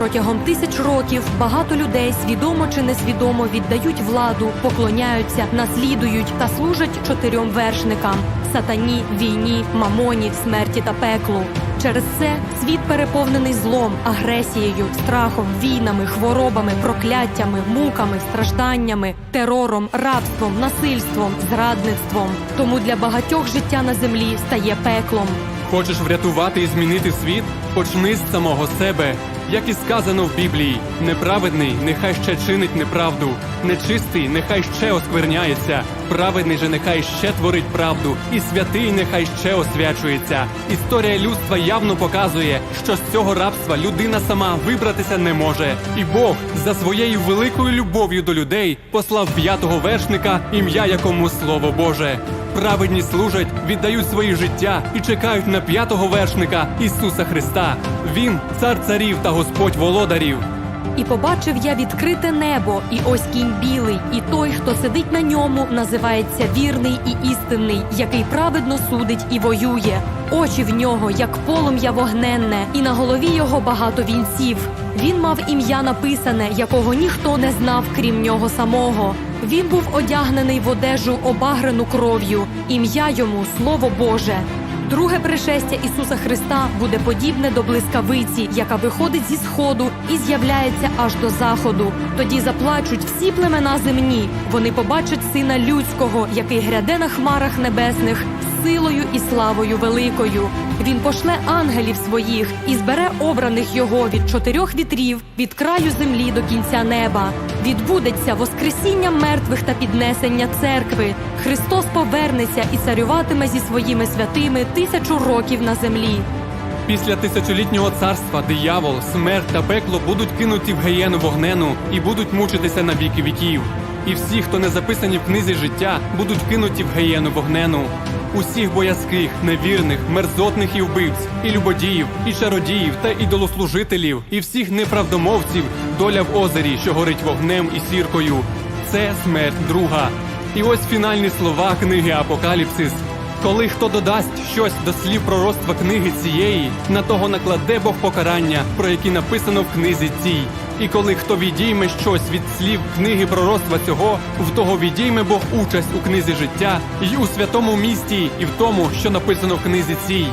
Протягом тисяч років багато людей свідомо чи несвідомо віддають владу, поклоняються, наслідують та служать чотирьом вершникам сатані, війні, мамоні, смерті та пеклу. Через це світ переповнений злом, агресією, страхом, війнами, хворобами, прокляттями, муками, стражданнями, терором, рабством, насильством, зрадництвом. Тому для багатьох життя на землі стає пеклом. Хочеш врятувати і змінити світ? Почни з самого себе. Як і сказано в Біблії, неправедний нехай ще чинить неправду, нечистий нехай ще оскверняється, праведний же нехай ще творить правду, і святий нехай ще освячується. Історія людства явно показує, що з цього рабства людина сама вибратися не може. І Бог за своєю великою любов'ю до людей послав п'ятого вершника, ім'я якому слово Боже. Праведні служать, віддають свої життя і чекають на п'ятого вершника Ісуса Христа. Він цар царів та Господь володарів. І побачив я відкрите небо, і ось кінь білий, і той, хто сидить на ньому, називається вірний і істинний, який праведно судить і воює. Очі в нього, як полум'я вогненне, і на голові його багато вінців. Він мав ім'я написане, якого ніхто не знав, крім нього самого. Він був одягнений в одежу обагрену кров'ю, ім'я йому слово Боже. Друге пришестя Ісуса Христа буде подібне до блискавиці, яка виходить зі сходу і з'являється аж до заходу. Тоді заплачуть всі племена земні. Вони побачать сина людського, який гряде на хмарах небесних силою і славою великою. Він пошле ангелів своїх і збере обраних його від чотирьох вітрів, від краю землі до кінця неба. Відбудеться воскресіння мертвих та піднесення церкви. Христос повернеться і царюватиме зі своїми святими тисячу років на землі. Після тисячолітнього царства диявол, смерть та пекло будуть кинуті в геєну вогнену і будуть мучитися на віки віків. І всі, хто не записані в книзі життя, будуть кинуті в геєну вогнену. Усіх боязких, невірних, мерзотних і вбивць, і любодіїв, і чародіїв та ідолослужителів, і всіх неправдомовців, доля в озері, що горить вогнем і сіркою. Це смерть друга. І ось фінальні слова книги Апокаліпсис. Коли хто додасть щось до слів пророцтва книги цієї, на того накладе Бог покарання, про які написано в книзі цій. І коли хто відійме щось від слів книги пророцтва цього, в того відійме Бог участь у книзі життя, і у святому місті, і в тому, що написано в книзі цій.